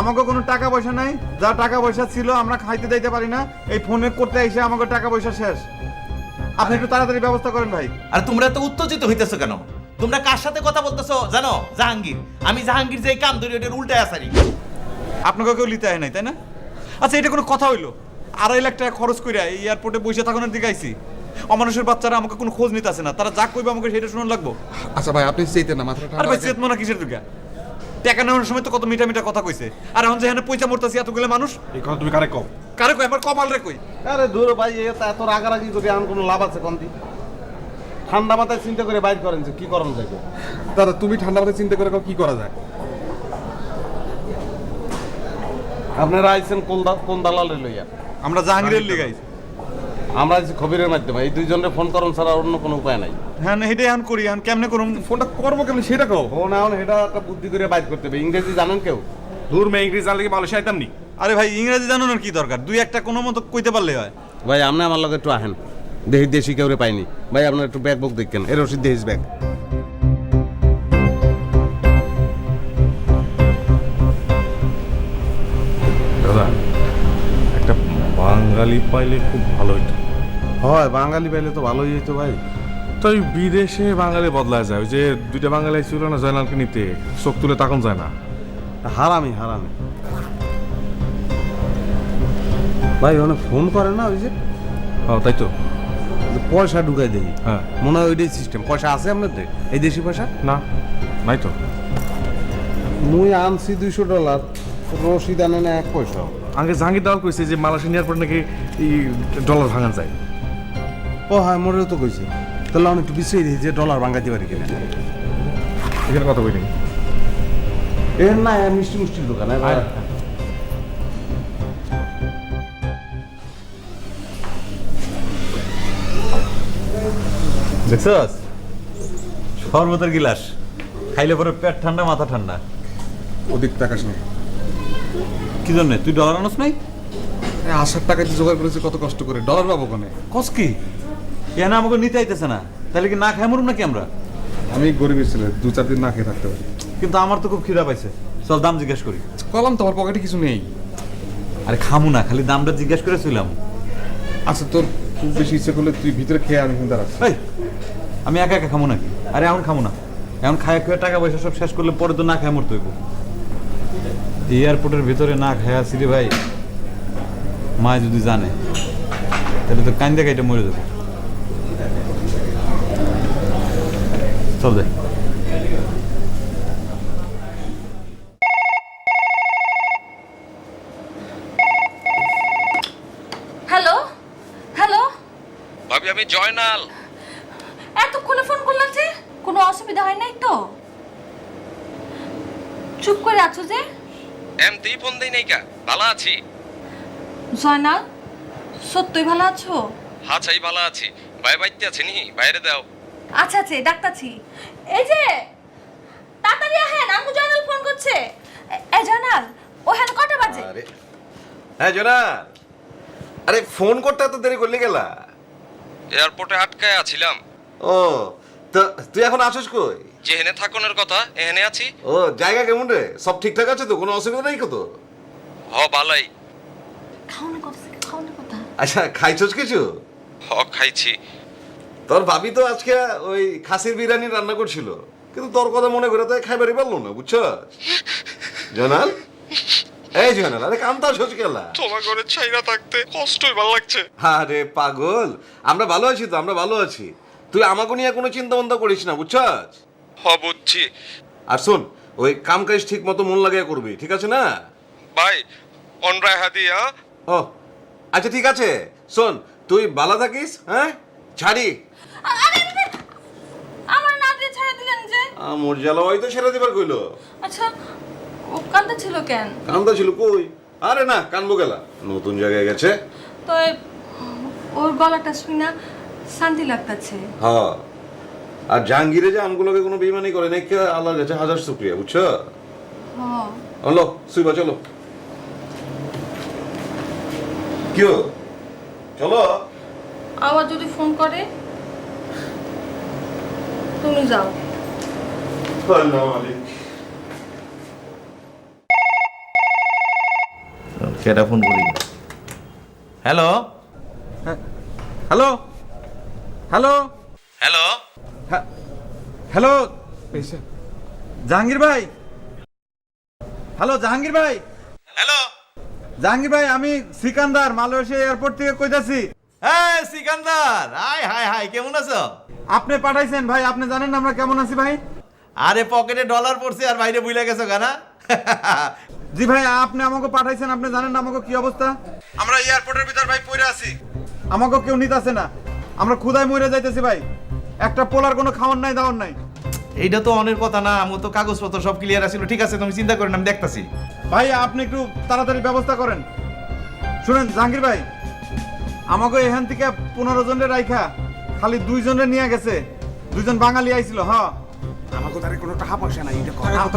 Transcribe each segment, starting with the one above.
আমাকে কোনো টাকা পয়সা নাই যা টাকা পয়সা ছিল আমরা খাইতে দিতে পারি না এই ফোনে করতে এসে আমাকে টাকা পয়সা শেষ। আপনি একটু তাড়াতাড়ি ব্যবস্থা করেন ভাই। আর তোমরা এত উত্তেজিত হইতেছো কেন? তোমরা কার সাথে কথা বলতেছো? জানো জাহাঙ্গীর। আমি জাহাঙ্গীর যে কাম ধরি ওটার উল্টায় আসারি। আপনাকে কেউ লিতে হয় নাই তাই না? আচ্ছা এটা কোনো কথা হইল? আড়াই লাখ টাকা খরচ করে এই এয়ারপোর্টে বসে থাকানোর দিকে আইছি। অমানুষের বাচ্চারা আমাকে কোনো খোঁজ নিতে আসে না। তারা যা কইবে আমাকে সেটা শুনুন লাগবো। আচ্ছা ভাই আপনি চাইতেন না মাথাটা আর ভাই রাখেন। চেতমনা কিসের দুর্গা টাকা নেওয়ার সময় তো কত মিঠা মিঠা কথা কইছে। আর এখন যেখানে পয়সা মরতাছি এতগুলো মানুষ? এই কথা তুমি কারে কও? কারে কই আমার কপাল রে কই। আরে দূর ভাই এত এত রাগারাগি করে আন কোনো লাভ আছে কন্তি ঠান্ডা মাথায় চিন্তা করে বাইর করেন যে কি করেন যাবে দাদা তুমি ঠান্ডা মাথায় চিন্তা করে কাও কি করা যায়? আপনারা আইছেন কোন কোন দালালে লইয়া? আমরা জাহাঙ্গীরের লিগে আইছি। আমরা আইছি খবরের মাধ্যমে। এই দুইজনের ফোন করুন ছাড়া অন্য কোনো উপায় নাই। হ্যাঁ না, হেঁটে এখন করি এখন কেমনে করুম? ফোনটা করব কেমন সেটা কও। ফোন এখন এটা একটা বুদ্ধি করে বাইর করতে হবে। ইংরেজি জানেন কেউ? দূর মেয়ে ইংরেজি জানলে কি মালয়েশিয়া আইতাম নি? আরে ভাই ইংরেজি জানানোর কি দরকার? দুই একটা কোনো মতো কইতে পারলে হয়। ভাই আপনি আমার লগে একটু আহেন। দেহি দেশি কেউরে পাইনি। ভাই আপনার একটু ব্যাগ বুক দেখেন। এর রসিদ দেহিস ব্যাগ দাদা একটা বাঙালি পাইলে খুব ভালো হইতো। হয় বাঙালি পাইলে তো ভালোই হইতো ভাই। তাই বিদেশে বাঙালি বদলায় যায়। ওই যে দুইটা বাঙালি ছিল না জয়নালকে নিতে চোখ তুলে তাকান যায় না। হারামি হারামি। ভাই ওখানে ফোন করে না ওই যে? হ্যাঁ তাই তো। পয়সা ঢুকাই দেই। হ্যাঁ। মনে হয় ওইটাই সিস্টেম পয়সা আছে আপনাদের? এই দেশি পয়সা? না নাই তো। মুই আনছি দুইশো ডলার রসিদ আনে না এক পয়সা। আগে জাহাঙ্গীর দাওয়াল কইছে যে মালয়েশিয়া পর নাকি ডলার ভাঙান যায়। ও হ্যাঁ মোরেও তো কইছে। তাহলে আমি একটু বিশ্রী দিই যে ডলার ভাঙাইতে পারি কিনা। এখানে কথা কই নাকি এ না মিষ্টি মিষ্টির দোকান দেখছস? শরবতের গিলাস। খাইলে পরে পেট ঠান্ডা মাথা ঠান্ডা। ওদিক তাকাস না কি জন্য? তুই ডলার আনস নাই? আসার টাকা যে জোগাড় করেছে কত কষ্ট করে। ডলার পাবো কোনে? কস কি? এখানে আমাকে নিতে আইতেছে না। তাহলে কি না খাই মরুম নাকি আমরা? আমি গরিবের ছেলে দু চার দিন না খেয়ে থাকতে পারি। কিন্তু আমার তো খুব খিদা পাইছে। চল দাম জিজ্ঞেস করি। কলাম তোমার পকেটে কিছু নেই। আরে খামু না খালি দামটা জিজ্ঞেস করে ছিলাম আচ্ছা তোর খুব বেশি ইচ্ছে করলে তুই ভিতরে খেয়ে আমি কিন্তু এই আমি একা একা খামু নাকি? আরে এখন খামু না। এখন খায় খায় টাকা পয়সা সব শেষ করলে পরে তো না খায় মরতে হইব। এয়ারপোর্টের ভিতরে না খায় আসি রে ভাই মা যদি জানে তাহলে তো কান্দে কাইটা মরে যাব। চল যাই হ্যালো? হ্যালো? ভাবি আমি জয়নাল। এতক্ষণে ফোন করলাম যে কোনো অসুবিধা হয় নাই তো? চুপ করে আছো যে? এমতেই ফোন দেই নাই কা? ভালো আছি? জয়নাল সত্যই ভালো আছো? হা চাই ভালো আছি। ভাই বাইতে আছে নি? বাইরে দাও। আচ্ছা আচ্ছা ডাক্তারছি। এই যে তাড়াতাড়ি আহেন আমু জয়নাল ফোন করছে। এ- জয়নাল ওখানে কটা বাজে? আরে হ্যাঁ জোনা আরে ফোন করতে এত দেরি করলি গেলা? এয়ারপোর্টে আটকায় আছিলাম। ও তো তুই এখন আসিস কই? যেহেনে থাকনের কথা এহেনে আছি। ও জায়গা কেমন রে? সব ঠিকঠাক আছে তো? কোনো অসুবিধা নেই কত হ বালাই। খাওয়ানো কথা কথা। আচ্ছা খাইছস কিছু? হ খাইছি। তোর ভাবি তো আজকে ওই খাসির বিরিয়ানি রান্না করছিল। কিন্তু তোর কথা মনে করে তো খাইবারই পারল না বুঝছ জনাল এই জনাল আরে কান্তা কেলা। তোমার ঘরে ছাইরা থাকতে কষ্টই ভালো লাগছে। আরে পাগল আমরা ভালো আছি তো আমরা ভালো আছি। তুই আমাকে নিয়ে কোনো চিন্তা ভাবনা করিস না বুঝছস? হ বুঝছি। আর শোন ওই কাম কাজ ঠিক মতো মন লাগিয়ে করবি ঠিক আছে না? ভাই অনরায় হাদি হ্যাঁ ও আচ্ছা ঠিক আছে। শোন তুই ভালো থাকিস হ্যাঁ? ছাড়ি আ- আরে আরে, আরে, আমার না দিয়ে ছেড়ে দিলেন যে মোর জ্বালা হয়তো সেরে দিবার কইলো। আচ্ছা ও কান্দা ছিল কেন? কান্দা ছিল কই? আরে না কানবো গেলা। নতুন জায়গায় গেছে। তো ওর গলাটা শুই না শান্তি লাগতাছে। হ্যাঁ আর জাহাঙ্গীরে যে আমগুলোকে কোনো বেমানি করে নাই কে আল্লাহর কাছে হাজার শুক্রিয়া বুঝছ? হ্যাঁ হলো সুইবা চলো। কিও চলো। আবার যদি ফোন করে তুমি যাও। সেটা ফোন করি? Hello? Hello? Hello? Hello? Hello? Jahangir ভাই? হ্যালো জাহাঙ্গীর ভাই? হ্যালো? জাহাঙ্গীর ভাই আমি সিকান্দার মালয়েশিয়া এয়ারপোর্ট থেকে কইতাছি। হ্যাঁ সিকান্দার! হাই হাই হাই কেমন আছো? আপনি পাঠাইছেন ভাই আপনি জানেন আমরা কেমন আছি ভাই? আরে পকেটে ডলার পড়ছে আর বাইরে বুইলা গেছো গানা জি ভাই আপনি আমাকে পাঠাইছেন আপনি জানেন না আমাকে কি অবস্থা? আমরা এয়ারপোর্টের ভিতর ভাই পড়ে আছি। আমাকে কেউ নিতেছে না। আমরা ক্ষুদায় মরে যাইতেছি ভাই। একটা পোলার কোনো খাওয়ার নাই দাওয়ার নাই। এইটা তো অনেক কথা না আমার তো কাগজপত্র সব ক্লিয়ার আছিল। ঠিক আছে তুমি চিন্তা করেন আমি দেখতাছি। ভাই আপনি একটু তাড়াতাড়ি ব্যবস্থা করেন। শুনেন জাহাঙ্গীর ভাই আমাকে এখান থেকে পনেরো জনের রাইখা খালি দুইজনের নিয়ে গেছে। দুইজন বাঙালি আইছিল হ। আমাকে তারে কোনো টাকা পয়সা নাই এটা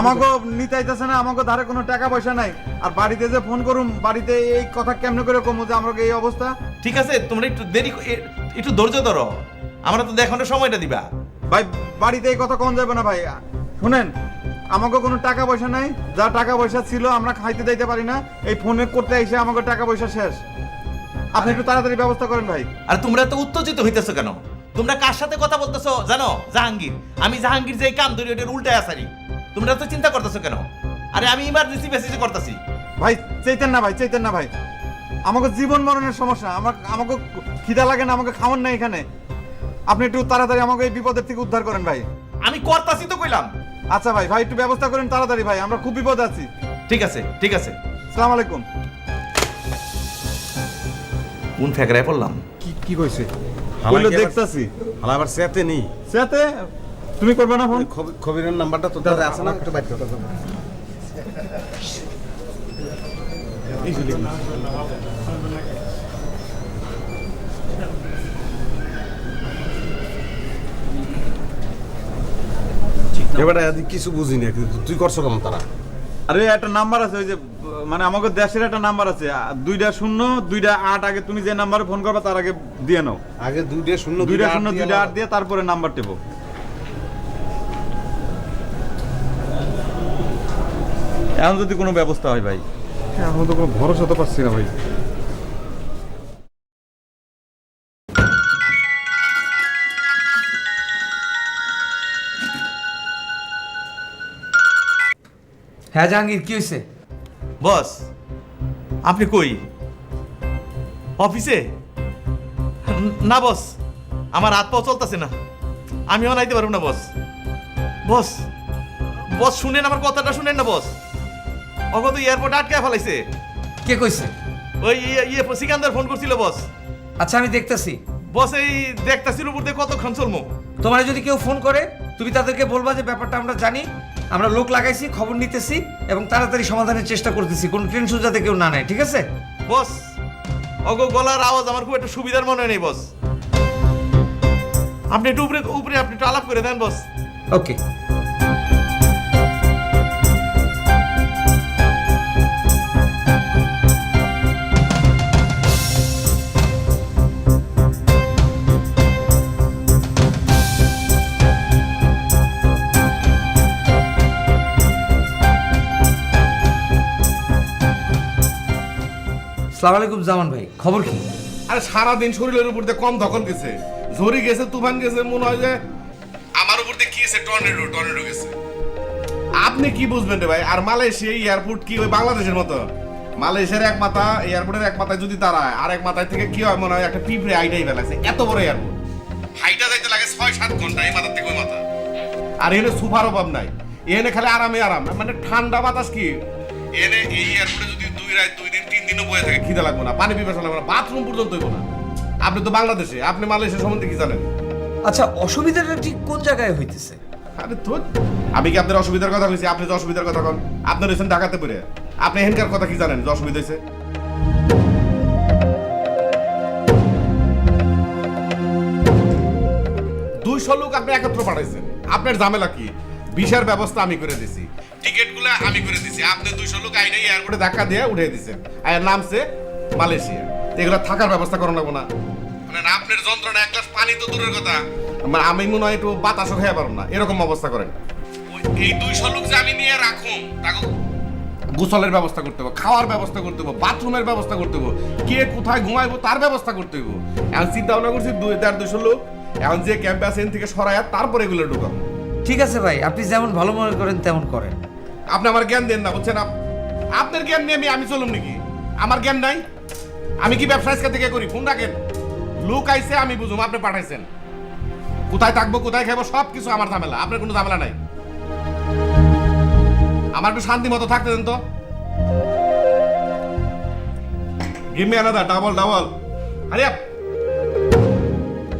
আমাকে নিতে আইতেছে না আমাকে ধারে কোনো টাকা পয়সা নাই। আর বাড়িতে যে ফোন করুম বাড়িতে এই কথা কেমনে করে কমু যে আমাকে এই অবস্থা? ঠিক আছে তোমরা একটু দেরি একটু ধৈর্য ধরো। আমরা তো দেখানোর সময়টা দিবা। ভাই বাড়িতে এই কথা কম যাবে না ভাই। শুনেন আমাকে কোনো টাকা পয়সা নাই। যা টাকা পয়সা ছিল আমরা খাইতে দিতে পারি না। এই ফোনে করতে এসে আমাকে টাকা পয়সা শেষ। আপনি একটু তাড়াতাড়ি ব্যবস্থা করেন ভাই। আর তোমরা তো উত্তেজিত হইতেছো কেন? তোমরা কার সাথে কথা বলতেছো? জানো? জাহাঙ্গীর। আমি জাহাঙ্গীর যে কাম ধরি ওটার উল্টায় আসারি। তোমরা তো চিন্তা করতেছো কেন? আরে আমি ইমার্জেন্সি মেসেজ করতেছি। ভাই চাইতেন না ভাই চাইতেন না ভাই। আমাকে জীবন মরণের সমস্যা আমার আমাকে খিদা লাগে না আমাকে খাওয়ান না এখানে। আপনি একটু তাড়াতাড়ি আমাকে এই বিপদের থেকে উদ্ধার করেন ভাই। আমি করতাছি তো কইলাম। আচ্ছা ভাই ভাই একটু ব্যবস্থা করেন তাড়াতাড়ি ভাই আমরা খুব বিপদে আছি। ঠিক আছে ঠিক আছে। সালাম আলাইকুম। কোন ফেকরায় পড়লাম? কি কি কইছে? বলল দেখতাছি। হালা আবার সেতে নেই। সাথে তুমি করবে না ফোন? খবিরের নাম্বারটা তোর কাছে আছে না? একটু এবারে কিছু বুঝি না তুই করছ কেমন তারা? আরে একটা নাম্বার আছে ওই যে মানে আমাকে দেশের একটা নাম্বার আছে। দুইটা শূন্য দুইটা আট আগে তুমি যে নাম্বারে ফোন করবে তার আগে দিয়ে নাও। আগে দুইটা শূন্য দুইটা আট শূন্য দুইটা আট দিয়ে তারপরে নাম্বার টেপো। এখন যদি কোনো ব্যবস্থা হয় ভাই। এখন তো কোনো ভরসা তো পাচ্ছি না ভাই। হ্যাঁ জাহাঙ্গীর কি হয়েছে বস আপনি কই? অফিসে? না বস আমার হাত পাও চলতেছে না। আমিও নাইতে পারব না বস। বস বস শুনেন আমার কথাটা শুনেন না বস। অগত এয়ারপোর্ট আটকে ফেলাইছে। কে কইছে? ওই ইয়ে ইয়ে সিকান্দার ফোন করছিল বস। আচ্ছা আমি দেখতেছি। বস এই দেখতাছিল উপর দিয়ে কতক্ষণ চলমো? তোমার যদি কেউ ফোন করে তুমি তাদেরকে বলবা যে ব্যাপারটা আমরা জানি আমরা লোক লাগাইছি খবর নিতেছি এবং তাড়াতাড়ি সমাধানের চেষ্টা করতেছি। কোনো টেনশন যাতে কেউ না নেয় ঠিক আছে? বস অগো গলার আওয়াজ আমার খুব একটা সুবিধার মনে নেই বস। আপনি একটু উপরে উপরে আপনি একটু আলাপ করে দেন বস। ওকে আলাইকুম জামান ভাই, খবর কি? আরে শরীরের উপর দিয়ে কম গেছে ঝড়ি গেছে, তুফান গেছে, মনে হয় যে আমার উপর দিয়ে কি গেছে টর্নেডো টর্নেডো গেছে। আপনি কি বুঝবেন রে ভাই? আর মালয়েশিয়া এয়ারপোর্ট কি ওই বাংলাদেশের মতো? মালয়েশিয়ার এক মাথা, এয়ারপোর্টের এক মাথায় যদি দাঁড়ায়, আর এক মাথায় থেকে কি হয়, মনে হয় একটা পিঁপড়ে আইটাই ফেলাছে এত বড় এয়ারপোর্ট। হাইটা যাইতে লাগে ছয় সাত ঘণ্টা এই মাথার থেকে ওই মাথা। আর এখানে সুপার অভাব নাই। এনে খালি আরামে আরাম। মানে ঠান্ডা বাতাস কি? এনে এই এয়ারপোর্টে যদি দুই রাত দুই দিন তিন দিনও বয়ে থাকে। খিদে লাগবে না পানি পিপাসা লাগবে না বাথরুম পর্যন্ত হইব না। আপনি তো বাংলাদেশে আপনি মালয়েশিয়া সম্বন্ধে কি জানেন? আচ্ছা অসুবিধাটা ঠিক কোন জায়গায় হইতেছে? আরে তো আমি কি আপনার অসুবিধার কথা কইছি? আপনি যে অসুবিধার কথা কন। হয়েছেন ঢাকাতে পড়ে। আপনি এখানকার কথা কি জানেন যে অসুবিধা হয়েছে দুইশো লোক আপনি একত্র পাঠাইছেন। আপনার ঝামেলা কি? ভিসার ব্যবস্থা আমি করে দিছি। টিকিটগুলো আমি করে দিছি। আপনি দুইশো লোক আইনে এয়ারপোর্টে ধাক্কা দিয়ে উঠে দিছেন। আর নামছে মালয়েশিয়া। এগুলো থাকার ব্যবস্থা করা লাগবো না। মানে আপনার যন্ত্রণা এক গ্লাস পানি তো দূরের কথা। মানে আমি মনে হয় একটু বাতাসও খেয়ে পারব না। এরকম অবস্থা করেন। এই দুইশো লোক যে আমি নিয়ে রাখুম তাকে গোসলের ব্যবস্থা করতে হবে খাওয়ার ব্যবস্থা করতে হবে বাথরুমের ব্যবস্থা করতে হবে কে কোথায় ঘুমাইবো তার ব্যবস্থা করতে হবে এখন চিন্তা ভাবনা করছি দুই দেড় দুশো লোক এখন যে ক্যাম্পে আছে থেকে সরাই তারপরে এগুলো ঢুকাবো। ঠিক আছে ভাই আপনি যেমন ভালো মনে করেন তেমন করেন। আপনি আমার জ্ঞান দেন না বুঝছেন আপ- আপনার জ্ঞান নিয়ে আমি আমি চলুম নাকি? আমার জ্ঞান নাই। আমি কি ব্যবসা আজকে থেকে করি? ফোন রাখেন। লোক আইছে আমি বুঝুম আপনি পাঠাইছেন। কোথায় থাকব কোথায় খাব সব কিছু আমার ঝামেলা আপনার কোনো ঝামেলা নাই। আমার একটু শান্তি মতো থাকতে দেন তো। Give me another double double আরে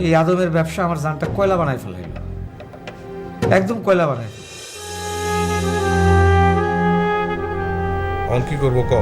এই আদমের ব্যবসা আমার জানটা কয়লা বানাই ফেলাইল একদম কয়লা বানায়। অঙ্কি কি করব ক